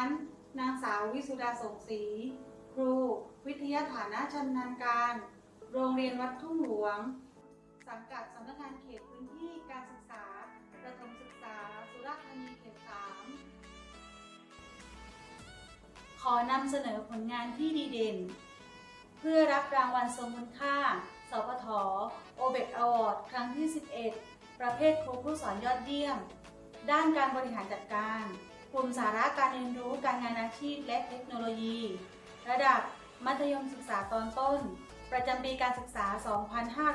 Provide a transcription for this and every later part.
ฉัน นางสาววิสุดาสงศรีครู วิทยาฐานะชำนาญการ โรงเรียนวัดทุ่งหลวง สังกัดสำนักงานเขตพื้นที่การศึกษาประถมศึกษา สุราษฎร์ธานีเขตสามขอนำเสนอผลงานที่ดีเด่น เพื่อรับรางวัลทรงคุณค่า สพทโอเบกอวอร์ดครั้งที่ 11 ประเภทครูผู้สอนยอดเยี่ยม ด้านการบริหารจัดการ กลุ่มสาระการเรียนรู้การงานอาชีพและเทคโนโลยี ระดับมัธยมศึกษาตอนต้น ประจำปีการศึกษา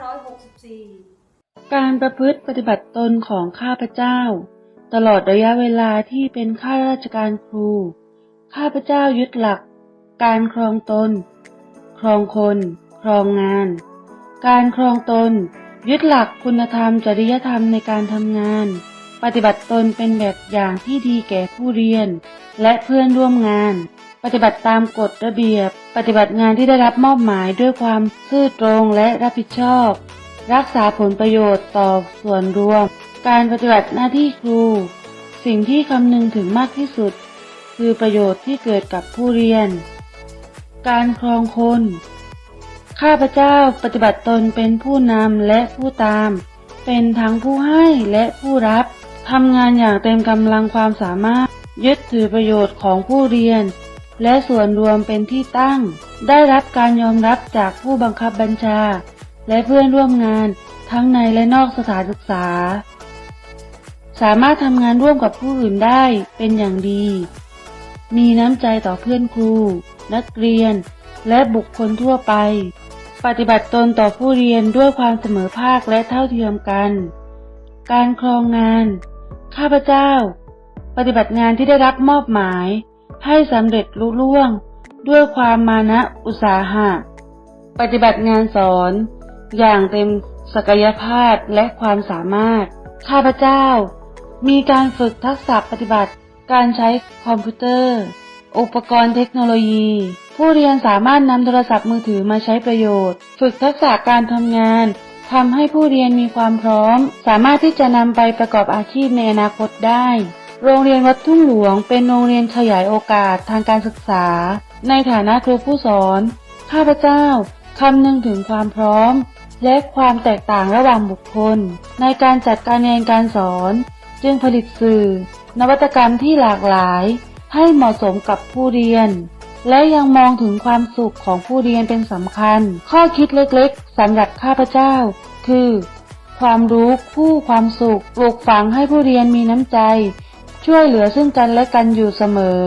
2564 การประพฤติปฏิบัติตนของข้าพเจ้า ตลอดระยะเวลาที่เป็นข้าราชการครู ข้าพเจ้ายึดหลัก การครองตน ครองคน ครองงาน การครองตน ยึดหลักคุณธรรมจริยธรรมในการทำงาน ปฏิบัติตนเป็นแบบอย่างที่ดีแก่ผู้เรียน และเพื่อนร่วมงาน ปฏิบัติตามกฎระเบียบ ปฏิบัติงานที่ได้รับมอบหมายด้วยความซื่อตรงและรับผิดชอบ รักษาผลประโยชน์ต่อส่วนรวม การปฏิบัติหน้าที่ครู สิ่งที่คำนึงถึงมากที่สุด คือประโยชน์ที่เกิดกับผู้เรียน การครองคน ข้าพเจ้าปฏิบัติตนเป็นผู้นำและผู้ตาม เป็นทั้งผู้ให้และผู้รับ ทำงานอย่างเต็มกำลังความสามารถ ยึดถือประโยชน์ของผู้เรียน และส่วนรวมเป็นที่ตั้ง ได้รับการยอมรับจากผู้บังคับบัญชา และเพื่อนร่วมงานทั้งในและนอกสถานศึกษา สามารถทำงานร่วมกับผู้อื่นได้เป็นอย่างดี มีน้ำใจต่อเพื่อนครู นักเรียน และบุคคลทั่วไป ปฏิบัติตนต่อผู้เรียนด้วยความเสมอภาคและเท่าเทียมกัน การครองงาน ข้าพเจ้า ปฏิบัติงานที่ได้รับมอบหมาย ให้สำเร็จลุล่วง ด้วยความมานะอุตสาหะ ปฏิบัติงานสอน อย่างเต็มศักยภาพและความสามารถ ข้าพเจ้า มีการฝึกทักษะปฏิบัติ การใช้คอมพิวเตอร์ อุปกรณ์เทคโนโลยี ผู้เรียนสามารถนำโทรศัพท์มือถือมาใช้ประโยชน์ ฝึกทักษะการทำงาน ทำให้ผู้เรียนมีความพร้อม สามารถที่จะนำไปประกอบอาชีพในอนาคตได้ โรงเรียนวัดทุ่งหลวง เป็นโรงเรียนขยายโอกาสทางการศึกษา ในฐานะครูผู้สอน ข้าพเจ้าคำนึงถึงความพร้อม และความแตกต่างระหว่างบุคคล ในการจัดการเรียนการสอน จึงผลิตสื่อ นวัตกรรมที่หลากหลาย ให้เหมาะสมกับผู้เรียน และยังมองถึงความสุขของผู้เรียนเป็นสำคัญ ข้อคิดเล็กๆสำหรับข้าพเจ้า คือ ความรู้คู่ความสุขปลูกฝังให้ผู้เรียนมีน้ำใจ ช่วยเหลือซึ่งกันและกันอยู่เสมอ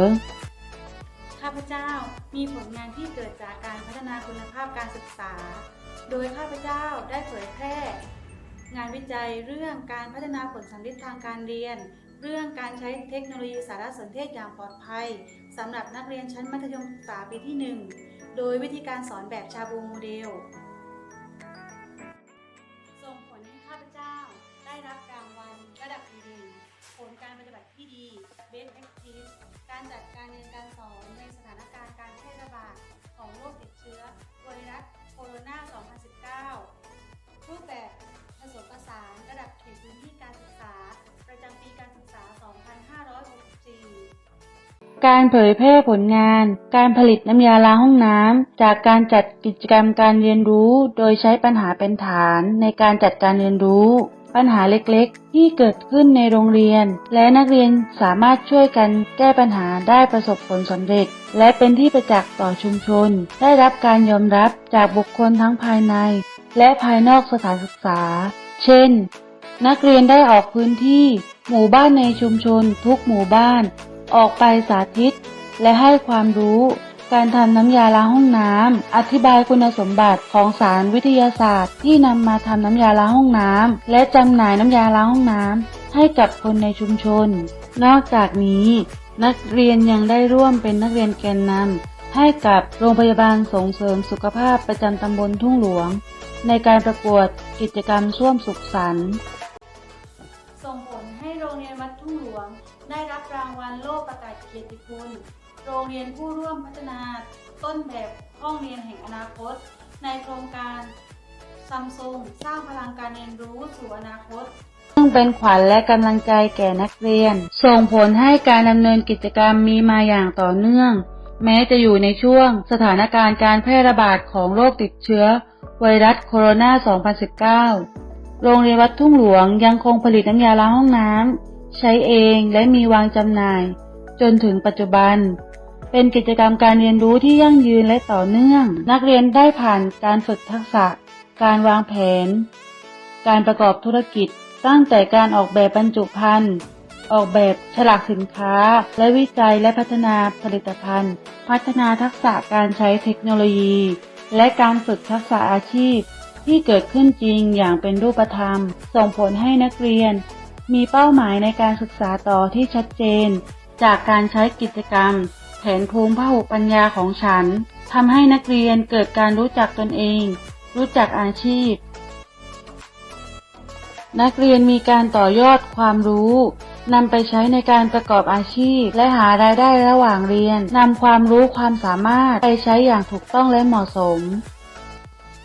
ข้าพเจ้ามีผลงานที่เกิดจากการพัฒนาคุณภาพการศึกษา โดยข้าพเจ้าได้เผยแพร่ งานวิจัยเรื่องการพัฒนาผลสำลิดทางการเรียน เรื่องการใช้เทคโนโลยีสารสนเทศอย่างปลอดภัย สำหรับนักเรียนชั้นมัธยมศึกษาปีที่ 1 โดยวิธีการสอนแบบชาบูโมเดล ส่งผลให้ข้าพเจ้าได้รับรางวัลระดับดีเด่นผลการปฏิบัติที่ดี Best Practice การจัดการเรียนการสอนในสถาน การเผยแพร่ผลงาน การผลิตน้ำยาล้างห้องน้ำ จากการจัดกิจกรรมการเรียนรู้ โดยใช้ปัญหาเป็นฐานในการจัดการเรียนรู้ ปัญหาเล็กๆ ที่เกิดขึ้นในโรงเรียน และนักเรียนสามารถช่วยกันแก้ปัญหาได้ประสบผลสำเร็จ และเป็นที่ประจักษ์ต่อชุมชน ได้รับการยอมรับจากบุคคลทั้งภายใน และภายนอกสถานศึกษา เช่น นักเรียนได้ออกพื้นที่หมู่บ้านในชุมชนทุกหมู่บ้าน ออกไปสาธิต และให้ความรู้ การทำน้ำยาล้างห้องน้ำอธิบายคุณสมบัติของสารวิทยาศาสตร์ ที่นำมาทำน้ำยาล้างห้องน้ำและจำหน่ายน้ำยาล้างห้องน้ำให้กับคนในชุมชน นอกจากนี้ นักเรียนยังได้ร่วมเป็นนักเรียนแกนนำให้กับโรงพยาบาลส่งเสริมสุขภาพประจำตำบลทุ่งหลวง ในการประกวดกิจกรรมช่วมสุขสันต์ส่งผลให้โรงเรียนวัดทุ่งหลวง ได้รับรางวัลโล่ประกาศเกียรติคุณ โรงเรียนผู้ร่วมพัฒนาต้นแบบห้องเรียนแห่งอนาคต ในโครงการซัมซุงสร้างพลังการเรียนรู้สู่อนาคต ซึ่งเป็นขวัญและกำลังใจแก่นักเรียน ส่งผลให้การดำเนินกิจกรรมมีมาอย่างต่อเนื่อง แม้จะอยู่ในช่วงสถานการณ์การแพร่ระบาดของโรคติดเชื้อ ไวรัสโคโรนา 2019 โรงเรียนวัดทุ่งหลวงยังคงผลิตน้ำยาล้างห้องน้ำ ใช้เองและมีวางจำหน่าย จนถึงปัจจุบัน เป็นกิจกรรมการเรียนรู้ที่ยั่งยืนและต่อเนื่อง นักเรียนได้ผ่านการฝึกทักษะ การวางแผน การประกอบธุรกิจ ตั้งแต่การออกแบบบรรจุภัณฑ์ออกแบบฉลากสินค้า และวิจัยและพัฒนาผลิตภัณฑ์ พัฒนาทักษะการใช้เทคโนโลยี และการฝึกทักษะอาชีพ ที่เกิดขึ้นจริงอย่างเป็นรูปธรรม ส่งผลให้นักเรียน มีเป้าหมายในการศึกษาต่อที่ชัดเจน จากการใช้กิจกรรม แผนภูมิพหุปัญญาของฉันทำให้นักเรียนเกิดการรู้จักตนเอง รู้จักอาชีพ นักเรียนมีการต่อยอดความรู้นำไปใช้ในการประกอบอาชีพ และหารายได้ระหว่างเรียนนำความรู้ความสามารถไปใช้อย่างถูกต้องและเหมาะสม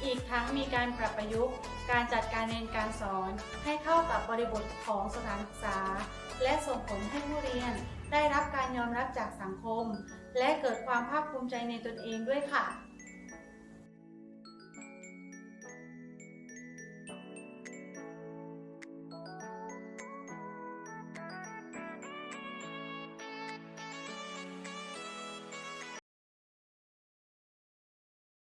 อีกทั้งมีการปรับประยุกต์ การจัดการเรียนการสอนให้เข้ากับบริบทของสถานศึกษา และส่งผลให้ผู้เรียนได้รับการยอมรับจากสังคม และเกิดความภาคภูมิใจในตนเองด้วยค่ะ